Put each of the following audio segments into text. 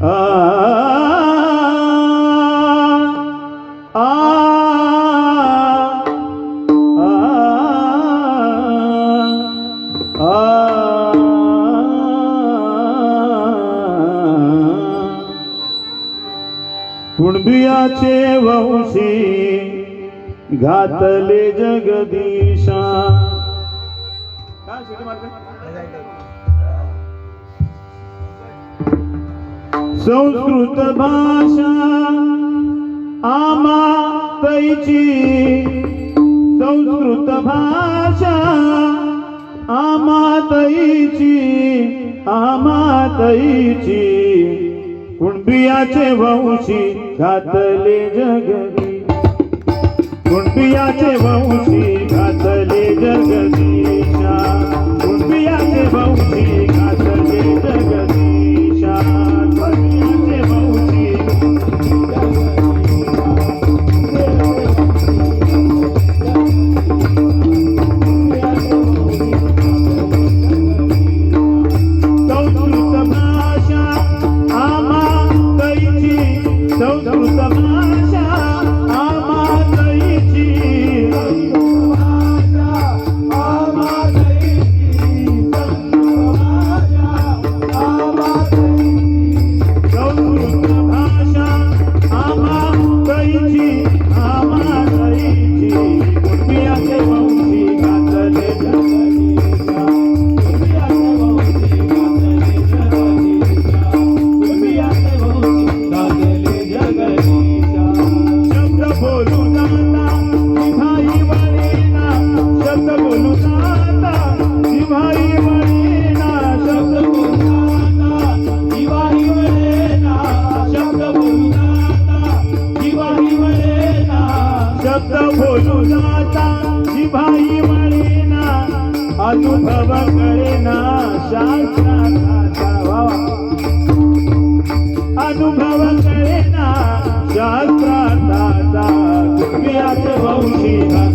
आ आ कुणबियाचे वंशी घातले जगदीशा. संस्कृत भाषा आमा तैची. संस्कृत भाषा आमा तैची आमा तैची. कुणबियाचे वंशी घातले जगदी. कुणबियाचे वंशी घातले जगदीशा. कुणबियाचे वंशी शब्द बोलू जाता. जिभाई म्हणेना अनुभव करेना शास्त्राचा अनुभव करेना शास्त्राचा तुम्ही वंशी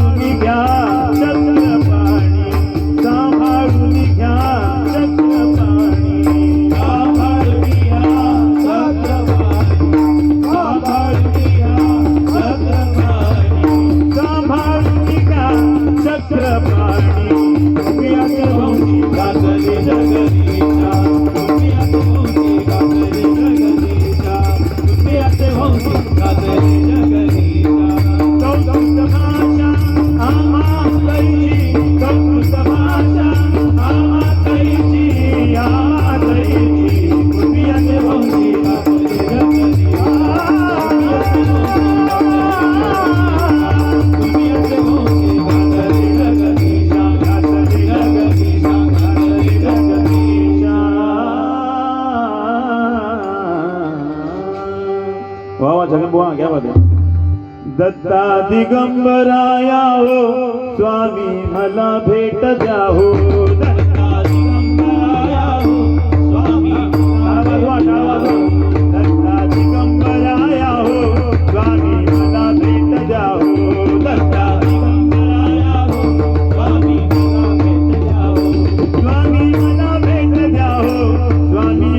ಬಂದಿದ್ಯಾ दत्ता दिगंबराया हो स्वामी मला भेट द्या हो दत्ता स्वामी आवाज वाट आवाज दत्ता दिगंबराया भेट द्या हो स्वामी मला भेट भेट द्या स्वामी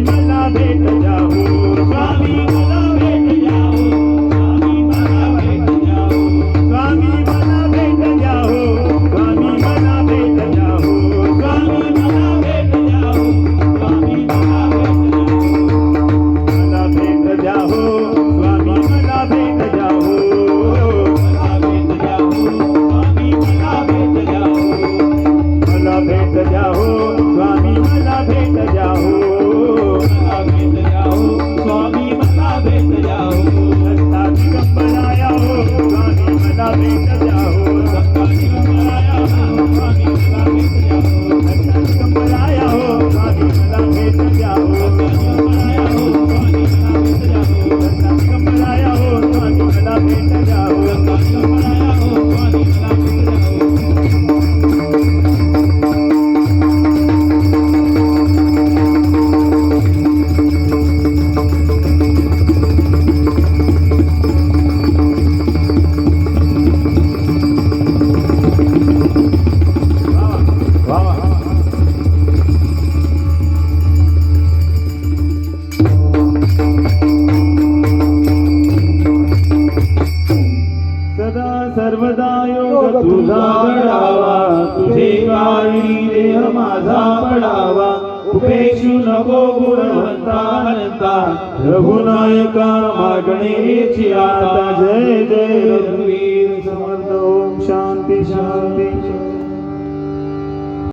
सर्वदा योग तुझा घडावा. तुझे काळी देह माझा पडावा. उपेक्षू नको गुणवंता अनंता. रघुनायका मागणेची आता. जय जय रघुवीर. समर्थ. ओम शांती शांती.